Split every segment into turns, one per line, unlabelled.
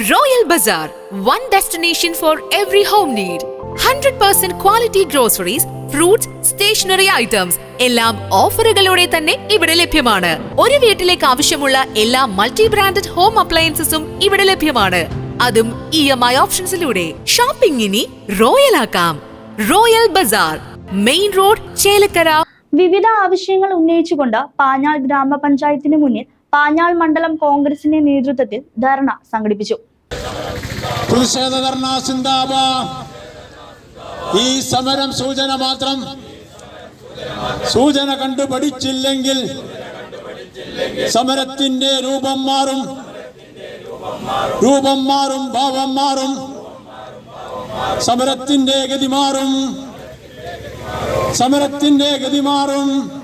Royal Bazaar, one destination for every home need. 100% quality groceries, fruits, stationery items എല്ലാം ഓഫറുകളോടെ തന്നെ ഇവിടെ ലഭ്യമാണ്. ഒരു വീട്ടിലേക്ക് ആവശ്യമുള്ള എല്ലാ മൾട്ടി ബ്രാൻഡഡ് ഹോം അപ്ലയൻസസും ഇവിടെ ലഭ്യമാണ്. അതും ഇ എം ഐ ഓപ്ഷൻസിലൂടെ. ഷോപ്പിംഗ് ഇനി റോയൽ ആക്കാം. Royal Bazaar main road Chelakkara.
വിവിധ ആവശ്യങ്ങൾ ഉന്നയിച്ചുകൊണ്ട് പാഞ്ഞാൾ ഗ്രാമപഞ്ചായത്തിന് മുന്നിൽ പാഞ്ഞാൾ മണ്ഡലം കോൺഗ്രസിന്റെ നേതൃത്വത്തിൽ ധർണ സംഘടിപ്പിച്ചു.
ഈ സമരം സൂചന മാത്രം. സൂചന കണ്ടു പഠിച്ചില്ലെങ്കിൽ സമരത്തിന്റെ രൂപം മാറും. രൂപം മാറും ഭാവം മാറും. സമരത്തിന്റെ ഗതി മാറും. സമരത്തിന്റെ ഗതി മാറും.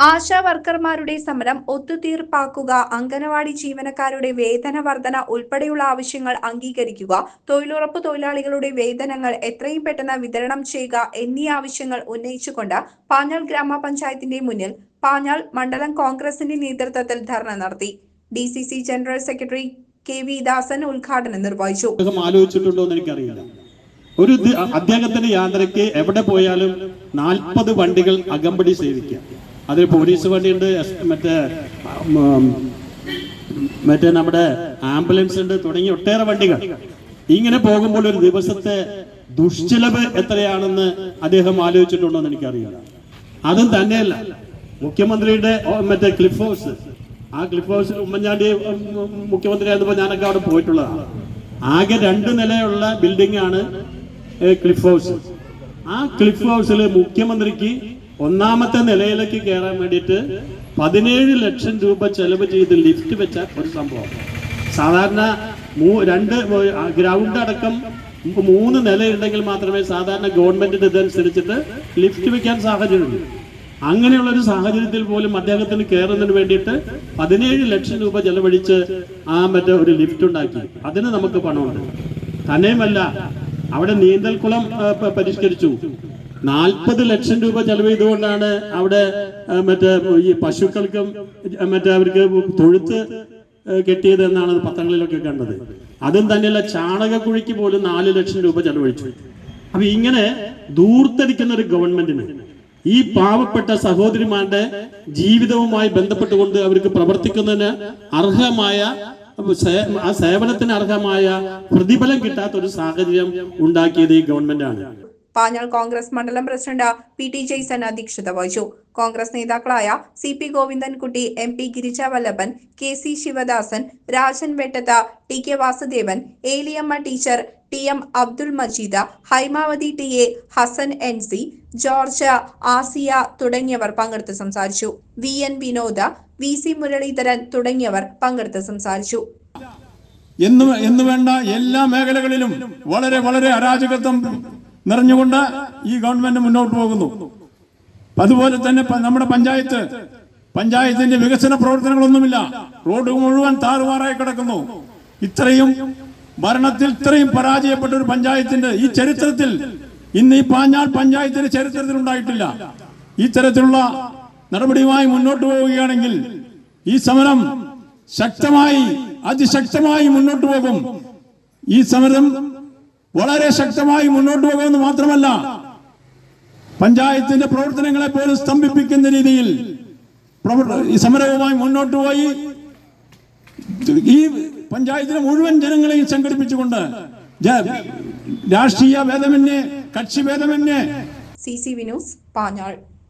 ആശാ വർക്കർമാരുടെ സമരം ഒത്തുതീർപ്പാക്കുക അംഗനവാടി ജീവനക്കാരുടെ വേതന വർധന ഉൾപ്പെടെയുള്ള ആവശ്യങ്ങൾ അംഗീകരിക്കുക തൊഴിലുറപ്പ് തൊഴിലാളികളുടെ വേതനങ്ങൾ എത്രയും പെട്ടെന്ന് വിതരണം ചെയ്യുക എന്നീ ആവശ്യങ്ങൾ ഉന്നയിച്ചുകൊണ്ട് പാഞ്ഞാൾ ഗ്രാമപഞ്ചായത്തിന്റെ മുന്നിൽ പാഞ്ഞാൾ മണ്ഡലം കോൺഗ്രസിന്റെ നേതൃത്വത്തിൽ ധർണ നടത്തി. D general secretary K V Dasan ഉദ്ഘാടനം നിർവഹിച്ചു.
ഒരു അദ്ദേഹത്തിന്റെ യാത്രയ്ക്ക് എവിടെ പോയാലും നാൽപ്പത് വണ്ടികൾ അകമ്പടി സേവിക്കുക അതിൽ പോലീസ് വണ്ടിയുണ്ട് മറ്റേ മറ്റേ നമ്മുടെ ആംബുലൻസ് ഉണ്ട് തുടങ്ങി ഒട്ടേറെ വണ്ടികൾ. ഇങ്ങനെ പോകുമ്പോൾ ഒരു ദിവസത്തെ ദുഷ്ചിലവ് എത്രയാണെന്ന് അദ്ദേഹം ആലോചിച്ചിട്ടുണ്ടോ എന്ന് എനിക്കറിയില്ല. അതും തന്നെയല്ല മുഖ്യമന്ത്രിയുടെ മറ്റേ ക്ലിഫ് ഹൗസ്. ആ ക്ലിഫ് ഹൗസിൽ ഉമ്മൻചാണ്ടി ഉം, ഉം, മുഖ്യമന്ത്രി ആയിരുന്നപ്പോൾ ഞാനൊക്കെ അവിടെ പോയിട്ടുള്ളതാണ്. ആകെ രണ്ട് നിലയുള്ള ബിൽഡിംഗ് ആണ് ക്ലിഫ് ഹൗസ്. ആ ക്ലിഫ് ഹൗസിൽ മുഖ്യമന്ത്രിക്ക് ഒന്നാമത്തെ നിലയിലേക്ക് കയറാൻ വേണ്ടിയിട്ട് പതിനേഴ് ലക്ഷം രൂപ ചെലവ് ചെയ്ത് ലിഫ്റ്റ് വെച്ച ഒരു സംഭവം. സാധാരണ മൂ- രണ്ട് ഗ്രൗണ്ട് അടക്കം മൂന്ന് നിലയുണ്ടെങ്കിൽ മാത്രമേ സാധാരണ ഗവൺമെന്റിന്റെ ഇതനുസരിച്ചിട്ട് ലിഫ്റ്റ് വെക്കാൻ സാഹചര്യമുള്ളൂ. അങ്ങനെയുള്ള ഒരു സാഹചര്യത്തിൽ പോലും അദ്ദേഹത്തിന് കയറുന്നതിന് വേണ്ടിയിട്ട് പതിനേഴ് ലക്ഷം രൂപ ചെലവഴിച്ച് ആ മറ്റേ ഒരു ലിഫ്റ്റ് ഉണ്ടാക്കി. അതിന് നമുക്ക് പണമുണ്ട്. തന്നെയുമല്ല അവിടെ നീന്തൽക്കുളം പരിഷ്കരിച്ചു. നാൽപ്പത് ലക്ഷം രൂപ ചെലവ് ചെയ്തുകൊണ്ടാണ് അവിടെ മറ്റേ ഈ പശുക്കൾക്കും മറ്റേ അവർക്ക് തൊഴുത്ത് കെട്ടിയത് എന്നാണ് പത്രങ്ങളിലൊക്കെ കണ്ടത്. അതും തന്നെയല്ല ചാണകക്കുഴിക്ക് പോലും നാല് ലക്ഷം രൂപ ചെലവഴിച്ചു. അപ്പൊ ഇങ്ങനെ ദൂർത്തടിക്കുന്ന ഒരു ഗവൺമെന്റിന് ഈ പാവപ്പെട്ട സഹോദരിമാരുടെ ജീവിതവുമായി ബന്ധപ്പെട്ടുകൊണ്ട് അവർക്ക് പ്രവർത്തിക്കുന്നതിന് അർഹമായ ആ സേവനത്തിന് അർഹമായ പ്രതിഫലം കിട്ടാത്ത ഒരു സാഹചര്യം ഉണ്ടാക്കിയത് ഈ ഗവൺമെന്റാണ്.
പാഞ്ഞാൾ കോൺഗ്രസ് മണ്ഡലം പ്രസിഡന്റ് പി ടി ജെയ്സൺ അധ്യക്ഷത വഹിച്ചു. കോൺഗ്രസ് നേതാക്കളായ C P Govindankutty M P Girija Vallabhan K C Sivadasan Rajan Vettath T K Vasudevan Eliyamma teacher T M Abdul Majeed Haimavathi T A Hassan N C George Asiya തുടങ്ങിയവർ പങ്കെടുത്ത് സംസാരിച്ചു. V N Vinoda V C Muraleedharan തുടങ്ങിയവർ പങ്കെടുത്ത് സംസാരിച്ചു.
എന്ന് വേണ്ട എല്ലാ മേഖലകളിലും വളരെ വളരെ അരാജകത്വം നിറഞ്ഞുകൊണ്ട് ഈ ഗവൺമെന്റ് മുന്നോട്ട് പോകുന്നു. അതുപോലെ തന്നെ നമ്മുടെ പഞ്ചായത്ത് പഞ്ചായത്തിന്റെ വികസന പ്രവർത്തനങ്ങളൊന്നുമില്ല. റോഡ് മുഴുവൻ താറുമാറായി കിടക്കുന്നു. ഇത്രയും ഭരണത്തിൽ ഇത്രയും പരാജയപ്പെട്ട ഒരു പഞ്ചായത്തിന്റെ ഈ ചരിത്രത്തിൽ ഇന്ന് ഈ പാഞ്ഞാൾ പഞ്ചായത്തിന്റെ ചരിത്രത്തിൽ ഉണ്ടായിട്ടില്ല. ഈ തരത്തിലുള്ള നടപടിയുമായി മുന്നോട്ട് പോവുകയാണെങ്കിൽ ഈ സമരം ശക്തമായി അതിശക്തമായി മുന്നോട്ട് പോകും. ഈ സമരം വളരെ ശക്തമായി മുന്നോട്ട് പോകുമെന്ന് മാത്രമല്ല പഞ്ചായത്തിന്റെ പ്രവർത്തനങ്ങളെ പോലും സ്തംഭിപ്പിക്കുന്ന രീതിയിൽ സമരവുമായി മുന്നോട്ട് പോയി. ഈ പഞ്ചായത്തിലെ മുഴുവൻ ജനങ്ങളെയും സംഘടിപ്പിച്ചുകൊണ്ട് രാഷ്ട്രീയ ഭേദമന്യേ കക്ഷി ഭേദമന്യേ.
C C Vinos Panjal.